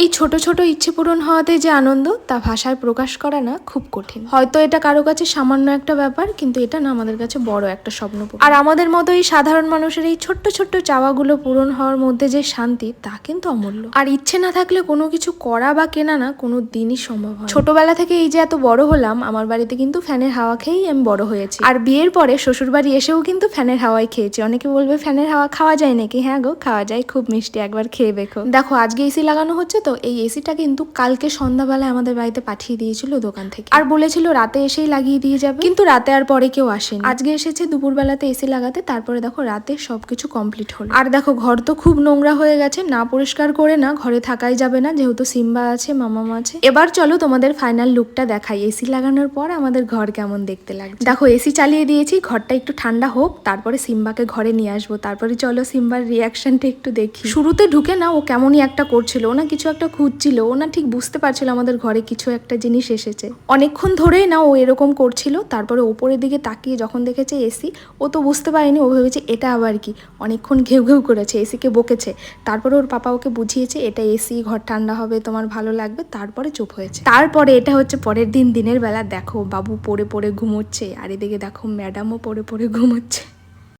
এই ছোট ছোট ইচ্ছে পূরণ হওয়াতে যে আনন্দ, তা ভাষায় প্রকাশ করা না খুব কঠিন। হয়তো এটা কারও কাছে সামান্য একটা ব্যাপার, কিন্তু এটা না আমাদের কাছে বড় একটা স্বপ্ন আর আমাদের মতো এই সাধারণ মানুষের এই ছোট্ট ছোট্ট চাওয়াগুলো পূরণ হওয়ার মধ্যে যে শান্তি, তা কিন্তু অমূল্য। আর ইচ্ছে না থাকলে কোনো কিছু করা বা কেনা না কোনো দিনই সম্ভব হয় ছোটবেলা থেকে এই যে এত বড় হলাম, আমার বাড়িতে কিন্তু ফ্যানের হাওয়া খেয়েই আমি বড় হয়েছি। আর বিয়ের পরে শ্বশুর বাড়ি এসেও কিন্তু ফ্যানের হাওয়াই খেয়েছি। অনেকে বলবে ফ্যানের হাওয়া খাওয়া যায় নাকি? হ্যাঁ গো, খাওয়া যায়, খুব মিষ্টি, একবার খেয়ে দেখো। দেখো, আজকে এসি লাগানো হচ্ছে তো এই এসিটা কিন্তু কালকে সন্ধ্যাবেলায় আমাদের বাড়িতে পাঠিয়ে দিয়েছিল দোকান থেকে। আর বলেছিল রাতে এসেই লাগিয়ে দিয়ে যাবে। কিন্তু রাতে আর পরে কেউ আসেনি। আজকে এসেছে দুপুরবেলাতে এসি লাগাতে, তারপরে দেখো রাতে সবকিছু কমপ্লিট হলো। আর দেখো ঘর তো খুব নোংরা হয়ে গেছে, না পরিষ্কার করে না, ঘরে থাকাই যাবে না, যেহেতু সিম্বা আছে মামাম আছে। এবার চলো তোমাদের ফাইনাল লুকটা দেখাই। এসি লাগানোর পর আমাদের ঘর কেমন দেখতে লাগছে। দেখো এসি চালিয়ে দিয়েছি, ঘরটা একটু ঠান্ডা হোক, তারপরে সিম্বাকে ঘরে নিয়ে আসব। তারপরে চলো সিম্বার রিয়াকশনটা একটু দেখি। শুরুতে ঢুকে না, ও কেমনই একটা করছিল, ও না কিছু একটা খুঁজছিল, ও না ঠিক বুঝতে পারছিল আমাদের ঘরে কিছু একটা জিনিস এসেছে। অনেকক্ষণ ধরেই না ও এরকম করছিল, তারপরে ওপরের দিকে তাকিয়ে যখন দেখেছে এসি ও তো বুঝতে পারেনি, ও ভেবেছে এটা আবার কি। অনেকক্ষণ ঘেউ ঘেউ করেছে এসিকে বকেছে। তারপরে ওর পাপা ওকে বুঝিয়েছে, এটা এসি ঘর ঠান্ডা হবে, তোমার ভালো লাগবে। তারপরে চুপ হয়েছে। তারপরে এটা হচ্ছে পরের দিন, দিনের বেলা দেখো, বাবু পড়ে পড়ে ঘুমোচ্ছে, আর এদিকে দেখো ম্যাডামও পড়ে পড়ে ঘুমোচ্ছে।